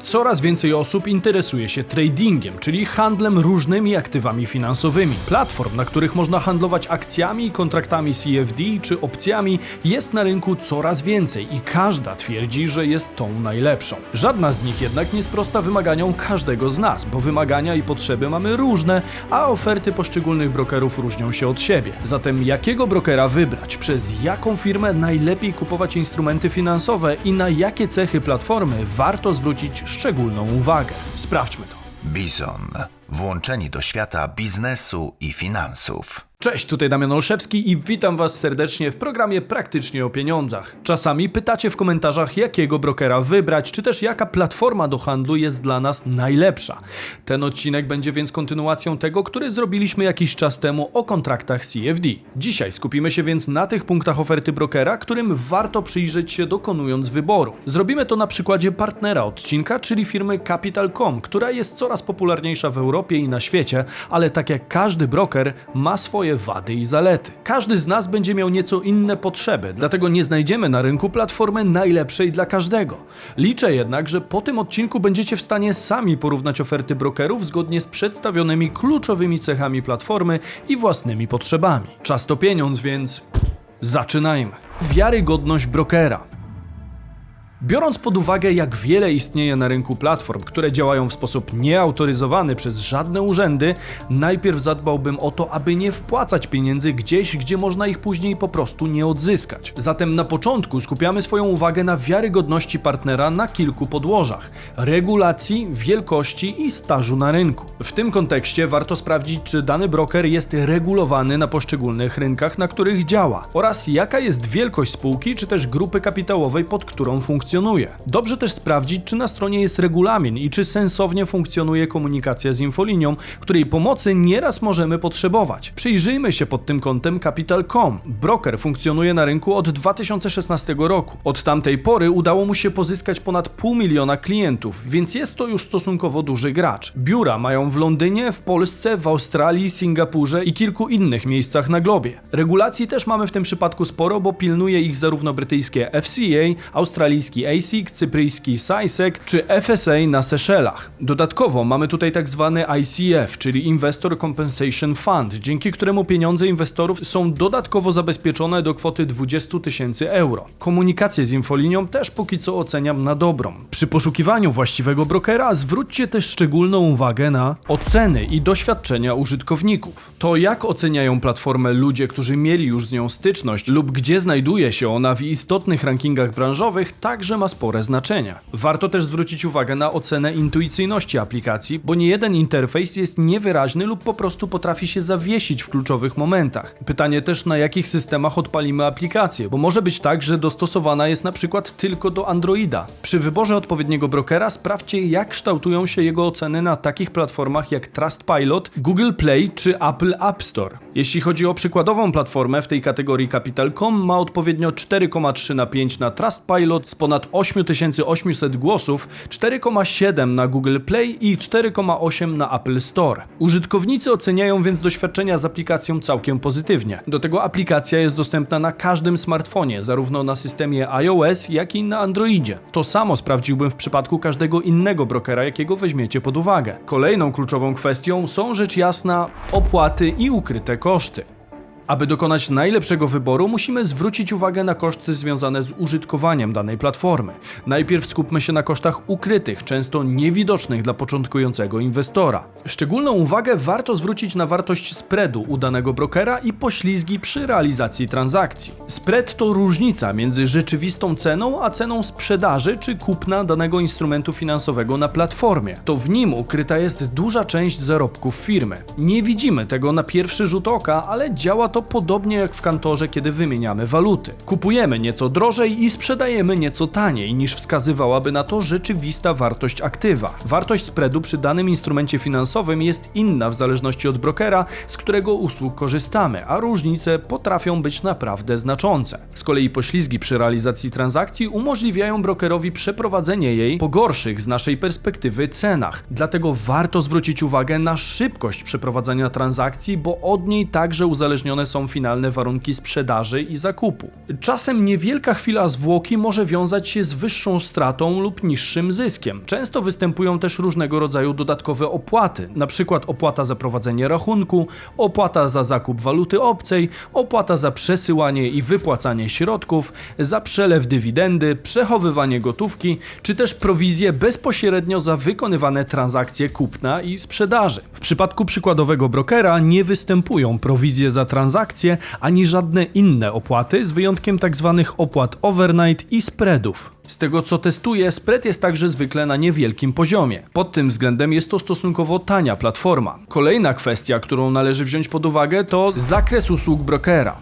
Coraz więcej osób interesuje się tradingiem, czyli handlem różnymi aktywami finansowymi. Platform, na których można handlować akcjami, kontraktami CFD czy opcjami, jest na rynku coraz więcej i każda twierdzi, że jest tą najlepszą. Żadna z nich jednak nie sprosta wymaganiom każdego z nas, bo wymagania i potrzeby mamy różne, a oferty poszczególnych brokerów różnią się od siebie. Zatem jakiego brokera wybrać, przez jaką firmę najlepiej kupować instrumenty finansowe i na jakie cechy platformy warto zwrócić szczególną uwagę? Sprawdźmy to. Bizon. Włączeni do świata biznesu i finansów. Cześć, tutaj Damian Olszewski i witam Was serdecznie w programie Praktycznie o Pieniądzach. Czasami pytacie w komentarzach, jakiego brokera wybrać, czy też jaka platforma do handlu jest dla nas najlepsza. Ten odcinek będzie więc kontynuacją tego, który zrobiliśmy jakiś czas temu o kontraktach CFD. Dzisiaj skupimy się więc na tych punktach oferty brokera, którym warto przyjrzeć się dokonując wyboru. Zrobimy to na przykładzie partnera odcinka, czyli firmy Capital.com, która jest coraz popularniejsza w Europie i na świecie, ale tak jak każdy broker ma swoje wady i zalety. Każdy z nas będzie miał nieco inne potrzeby, dlatego nie znajdziemy na rynku platformy najlepszej dla każdego. Liczę jednak, że po tym odcinku będziecie w stanie sami porównać oferty brokerów zgodnie z przedstawionymi kluczowymi cechami platformy i własnymi potrzebami. Czas to pieniądz, więc zaczynajmy. Wiarygodność brokera. Biorąc pod uwagę, jak wiele istnieje na rynku platform, które działają w sposób nieautoryzowany przez żadne urzędy, najpierw zadbałbym o to, aby nie wpłacać pieniędzy gdzieś, gdzie można ich później po prostu nie odzyskać. Zatem na początku skupiamy swoją uwagę na wiarygodności partnera na kilku podłożach: regulacji, wielkości i stażu na rynku. W tym kontekście warto sprawdzić, czy dany broker jest regulowany na poszczególnych rynkach, na których działa, oraz jaka jest wielkość spółki czy też grupy kapitałowej, pod którą funkcjonuje funkcjonuje. Dobrze też sprawdzić, czy na stronie jest regulamin i czy sensownie funkcjonuje komunikacja z infolinią, której pomocy nieraz możemy potrzebować. Przyjrzyjmy się pod tym kątem Capital.com. Broker funkcjonuje na rynku od 2016 roku. Od tamtej pory udało mu się pozyskać ponad pół miliona klientów, więc jest to już stosunkowo duży gracz. Biura mają w Londynie, w Polsce, w Australii, Singapurze i kilku innych miejscach na globie. Regulacji też mamy w tym przypadku sporo, bo pilnuje ich zarówno brytyjskie FCA, ASIC, cypryjski SISEC czy FSA na Seszelach. Dodatkowo mamy tutaj tak zwany ICF, czyli Investor Compensation Fund, dzięki któremu pieniądze inwestorów są dodatkowo zabezpieczone do kwoty 20 tysięcy euro. Komunikację z infolinią też póki co oceniam na dobrą. Przy poszukiwaniu właściwego brokera zwróćcie też szczególną uwagę na oceny i doświadczenia użytkowników. To jak oceniają platformę ludzie, którzy mieli już z nią styczność lub gdzie znajduje się ona w istotnych rankingach branżowych, także ma spore znaczenie. Warto też zwrócić uwagę na ocenę intuicyjności aplikacji, bo nie jeden interfejs jest niewyraźny lub po prostu potrafi się zawiesić w kluczowych momentach. Pytanie też na jakich systemach odpalimy aplikację, bo może być tak, że dostosowana jest na przykład tylko do Androida. Przy wyborze odpowiedniego brokera sprawdźcie jak kształtują się jego oceny na takich platformach jak Trustpilot, Google Play czy Apple App Store. Jeśli chodzi o przykładową platformę w tej kategorii Capital.com ma odpowiednio 4,3 na 5 na Trustpilot z ponad 8800 głosów, 4,7 na Google Play i 4,8 na Apple Store. Użytkownicy oceniają więc doświadczenia z aplikacją całkiem pozytywnie. Do tego aplikacja jest dostępna na każdym smartfonie, zarówno na systemie iOS, jak i na Androidzie. To samo sprawdziłbym w przypadku każdego innego brokera, jakiego weźmiecie pod uwagę. Kolejną kluczową kwestią są rzecz jasna opłaty i ukryte koszty. Aby dokonać najlepszego wyboru, musimy zwrócić uwagę na koszty związane z użytkowaniem danej platformy. Najpierw skupmy się na kosztach ukrytych, często niewidocznych dla początkującego inwestora. Szczególną uwagę warto zwrócić na wartość spreadu u danego brokera i poślizgi przy realizacji transakcji. Spread to różnica między rzeczywistą ceną a ceną sprzedaży czy kupna danego instrumentu finansowego na platformie. To w nim ukryta jest duża część zarobków firmy. Nie widzimy tego na pierwszy rzut oka, ale działa to to podobnie jak w kantorze, kiedy wymieniamy waluty. Kupujemy nieco drożej i sprzedajemy nieco taniej niż wskazywałaby na to rzeczywista wartość aktywa. Wartość spreadu przy danym instrumencie finansowym jest inna w zależności od brokera, z którego usług korzystamy, a różnice potrafią być naprawdę znaczące. Z kolei poślizgi przy realizacji transakcji umożliwiają brokerowi przeprowadzenie jej po gorszych z naszej perspektywy cenach. Dlatego warto zwrócić uwagę na szybkość przeprowadzania transakcji, bo od niej także uzależnione są finalne warunki sprzedaży i zakupu. Czasem niewielka chwila zwłoki może wiązać się z wyższą stratą lub niższym zyskiem. Często występują też różnego rodzaju dodatkowe opłaty, przykład opłata za prowadzenie rachunku, opłata za zakup waluty obcej, opłata za przesyłanie i wypłacanie środków, za przelew dywidendy, przechowywanie gotówki, czy też prowizje bezpośrednio za wykonywane transakcje kupna i sprzedaży. W przypadku przykładowego brokera nie występują prowizje za transakcje ani żadne inne opłaty, z wyjątkiem tzw. opłat overnight i spreadów. Z tego co testuję, spread jest także zwykle na niewielkim poziomie. Pod tym względem jest to stosunkowo tania platforma. Kolejna kwestia, którą należy wziąć pod uwagę, to zakres usług brokera.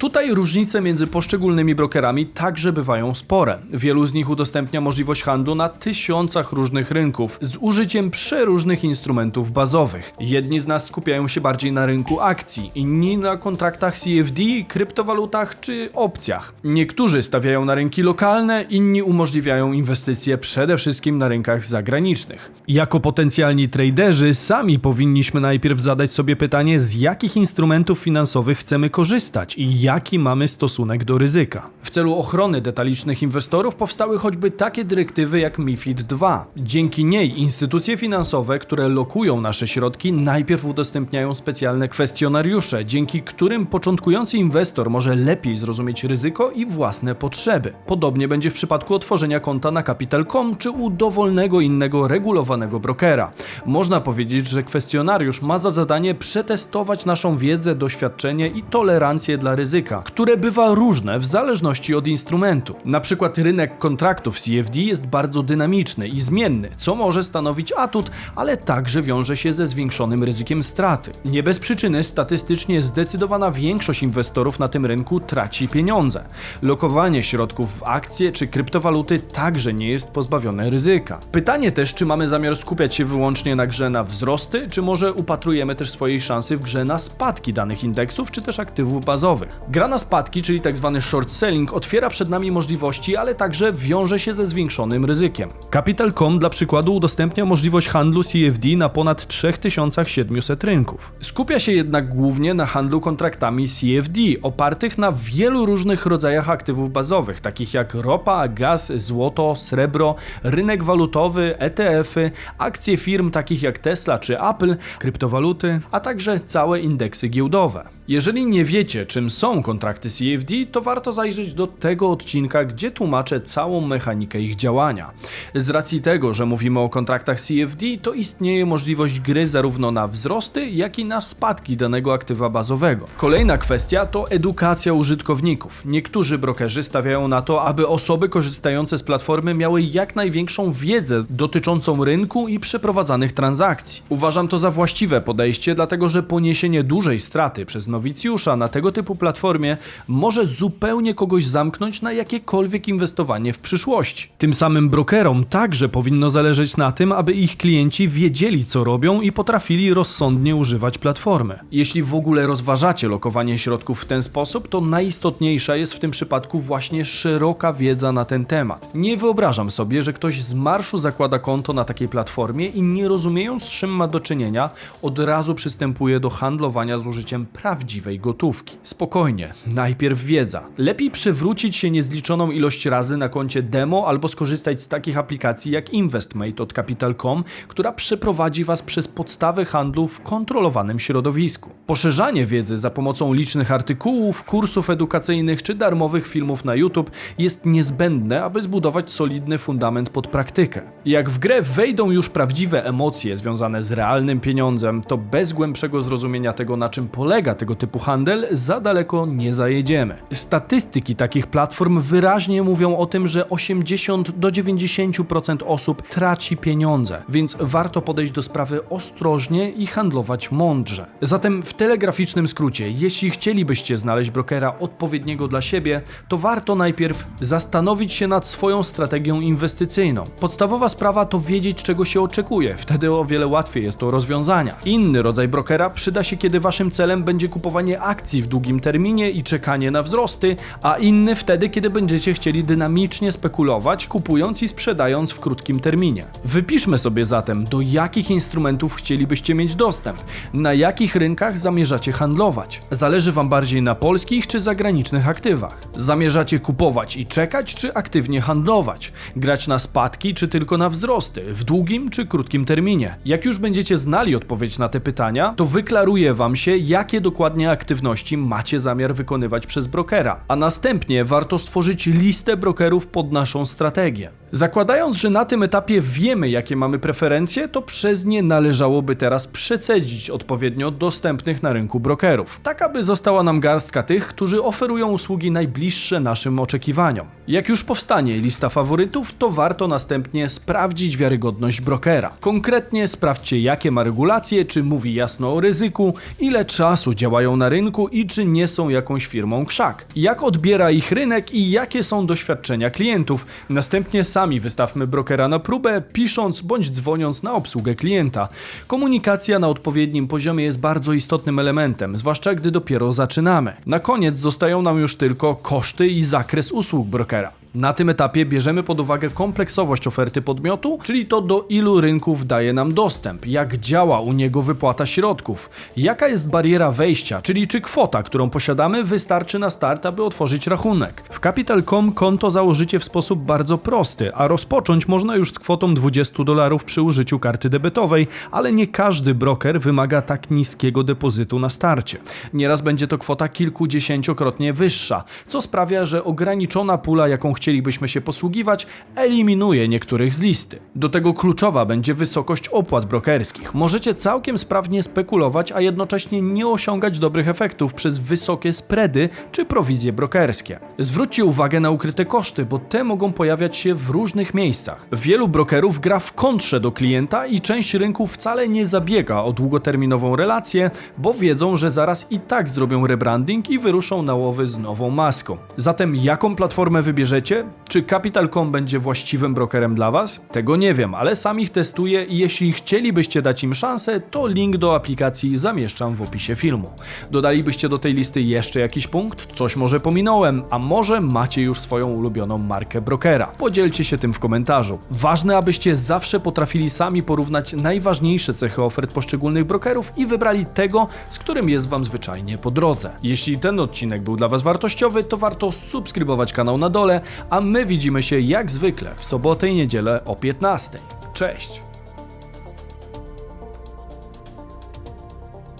Tutaj różnice między poszczególnymi brokerami także bywają spore. Wielu z nich udostępnia możliwość handlu na tysiącach różnych rynków z użyciem przeróżnych instrumentów bazowych. Jedni z nas skupiają się bardziej na rynku akcji, inni na kontraktach CFD, kryptowalutach czy opcjach. Niektórzy stawiają na rynki lokalne, inni umożliwiają inwestycje przede wszystkim na rynkach zagranicznych. Jako potencjalni traderzy sami powinniśmy najpierw zadać sobie pytanie, z jakich instrumentów finansowych chcemy korzystać i jaki mamy stosunek do ryzyka. W celu ochrony detalicznych inwestorów powstały choćby takie dyrektywy jak MIFID II. Dzięki niej instytucje finansowe, które lokują nasze środki, najpierw udostępniają specjalne kwestionariusze, dzięki którym początkujący inwestor może lepiej zrozumieć ryzyko i własne potrzeby. Podobnie będzie w przypadku otworzenia konta na Capital.com czy u dowolnego innego regulowanego brokera. Można powiedzieć, że kwestionariusz ma za zadanie przetestować naszą wiedzę, doświadczenie i tolerancję dla ryzyka, które bywa różne w zależności od instrumentu. Na przykład rynek kontraktów CFD jest bardzo dynamiczny i zmienny, co może stanowić atut, ale także wiąże się ze zwiększonym ryzykiem straty. Nie bez przyczyny statystycznie zdecydowana większość inwestorów na tym rynku traci pieniądze. Lokowanie środków w akcje czy kryptowaluty także nie jest pozbawione ryzyka. Pytanie też, czy mamy zamiar skupiać się wyłącznie na grze na wzrosty, czy może upatrujemy też swojej szansy w grze na spadki danych indeksów czy też aktywów bazowych. Gra na spadki, czyli tzw. short selling, otwiera przed nami możliwości, ale także wiąże się ze zwiększonym ryzykiem. Capital.com dla przykładu udostępnia możliwość handlu CFD na ponad 3700 rynków. Skupia się jednak głównie na handlu kontraktami CFD, opartych na wielu różnych rodzajach aktywów bazowych, takich jak ropa, gaz, złoto, srebro, rynek walutowy, ETF-y, akcje firm takich jak Tesla czy Apple, kryptowaluty, a także całe indeksy giełdowe. Jeżeli nie wiecie, czym są kontrakty CFD, to warto zajrzeć do tego odcinka, gdzie tłumaczę całą mechanikę ich działania. Z racji tego, że mówimy o kontraktach CFD, to istnieje możliwość gry zarówno na wzrosty, jak i na spadki danego aktywa bazowego. Kolejna kwestia to edukacja użytkowników. Niektórzy brokerzy stawiają na to, aby osoby korzystające z platformy miały jak największą wiedzę dotyczącą rynku i przeprowadzanych transakcji. Uważam to za właściwe podejście, dlatego że poniesienie dużej straty przez nowicjusza na tego typu platformie może zupełnie kogoś zamknąć na jakiekolwiek inwestowanie w przyszłości. Tym samym brokerom także powinno zależeć na tym, aby ich klienci wiedzieli, co robią i potrafili rozsądnie używać platformy. Jeśli w ogóle rozważacie lokowanie środków w ten sposób, to najistotniejsza jest w tym przypadku właśnie szeroka wiedza na ten temat. Nie wyobrażam sobie, że ktoś z marszu zakłada konto na takiej platformie i nie rozumiejąc, z czym ma do czynienia, od razu przystępuje do handlowania z użyciem prawdziwej gotówki. Spokojnie, najpierw wiedza. Lepiej przewrócić się niezliczoną ilość razy na koncie demo albo skorzystać z takich aplikacji jak InvestMate od Capital.com, która przeprowadzi Was przez podstawę handlu w kontrolowanym środowisku. Poszerzanie wiedzy za pomocą licznych artykułów, kursów edukacyjnych czy darmowych filmów na YouTube jest niezbędne, aby zbudować solidny fundament pod praktykę. Jak w grę wejdą już prawdziwe emocje związane z realnym pieniądzem, to bez głębszego zrozumienia tego, na czym polega tego typu handel, za daleko nie zajedziemy. Statystyki takich platform wyraźnie mówią o tym, że 80 do 90% osób traci pieniądze, więc warto podejść do sprawy ostrożnie i handlować mądrze. Zatem w telegraficznym skrócie, jeśli chcielibyście znaleźć brokera odpowiedniego dla siebie, to warto najpierw zastanowić się nad swoją strategią inwestycyjną. Podstawowa sprawa to wiedzieć, czego się oczekuje, wtedy o wiele łatwiej jest to rozwiązania. Inny rodzaj brokera przyda się, kiedy waszym celem będzie kupowanie kupowanie akcji w długim terminie i czekanie na wzrosty, a inny wtedy, kiedy będziecie chcieli dynamicznie spekulować, kupując i sprzedając w krótkim terminie. Wypiszmy sobie zatem, do jakich instrumentów chcielibyście mieć dostęp, na jakich rynkach zamierzacie handlować. Zależy Wam bardziej na polskich czy zagranicznych aktywach. Zamierzacie kupować i czekać, czy aktywnie handlować? Grać na spadki, czy tylko na wzrosty? W długim czy krótkim terminie? Jak już będziecie znali odpowiedź na te pytania, to wyklaruje Wam się, jakie dokładnie aktywności macie zamiar wykonywać przez brokera. A następnie warto stworzyć listę brokerów pod naszą strategię. Zakładając, że na tym etapie wiemy, jakie mamy preferencje, to przez nie należałoby teraz przecedzić odpowiednio dostępnych na rynku brokerów, tak aby została nam garstka tych, którzy oferują usługi najbliższe naszym oczekiwaniom. Jak już powstanie lista faworytów, to warto następnie sprawdzić wiarygodność brokera. Konkretnie sprawdźcie, jakie ma regulacje, czy mówi jasno o ryzyku, ile czasu działają na rynku i czy nie są jakąś firmą krzak. Jak odbiera ich rynek i jakie są doświadczenia klientów. Następnie sami wystawmy brokera na próbę, pisząc bądź dzwoniąc na obsługę klienta. Komunikacja na odpowiednim poziomie jest bardzo istotnym elementem, zwłaszcza gdy dopiero zaczynamy. Na koniec zostają nam już tylko koszty i zakres usług brokera. Na tym etapie bierzemy pod uwagę kompleksowość oferty podmiotu, czyli to do ilu rynków daje nam dostęp, jak działa u niego wypłata środków, jaka jest bariera wejścia, czyli czy kwota, którą posiadamy, wystarczy na start, aby otworzyć rachunek. W Capital.com konto założycie w sposób bardzo prosty, a rozpocząć można już z kwotą 20 dolarów przy użyciu karty debetowej, ale nie każdy broker wymaga tak niskiego depozytu na starcie. Nieraz będzie to kwota kilkudziesięciokrotnie wyższa, co sprawia, że ograniczona pula, jaką chcielibyśmy się posługiwać, eliminuje niektórych z listy. Do tego kluczowa będzie wysokość opłat brokerskich. Możecie całkiem sprawnie spekulować, a jednocześnie nie osiągać dobrych efektów przez wysokie spready czy prowizje brokerskie. Zwróćcie uwagę na ukryte koszty, bo te mogą pojawiać się w różnych miejscach. Wielu brokerów gra w kontrze do klienta i część rynku wcale nie zabiega o długoterminową relację, bo wiedzą, że zaraz i tak zrobią rebranding i wyruszą na łowy z nową maską. Zatem jaką platformę wybierzecie? Czy Capital.com będzie właściwym brokerem dla Was? Tego nie wiem, ale sam ich testuję i jeśli chcielibyście dać im szansę, to link do aplikacji zamieszczam w opisie filmu. Dodalibyście do tej listy jeszcze jakiś punkt? Coś może pominąłem, a może macie już swoją ulubioną markę brokera? Podzielcie się tym w komentarzu. Ważne, abyście zawsze potrafili sami porównać najważniejsze cechy ofert poszczególnych brokerów i wybrali tego, z którym jest Wam zwyczajnie po drodze. Jeśli ten odcinek był dla Was wartościowy, to warto subskrybować kanał na dole, a my widzimy się jak zwykle w sobotę i niedzielę o 15. Cześć!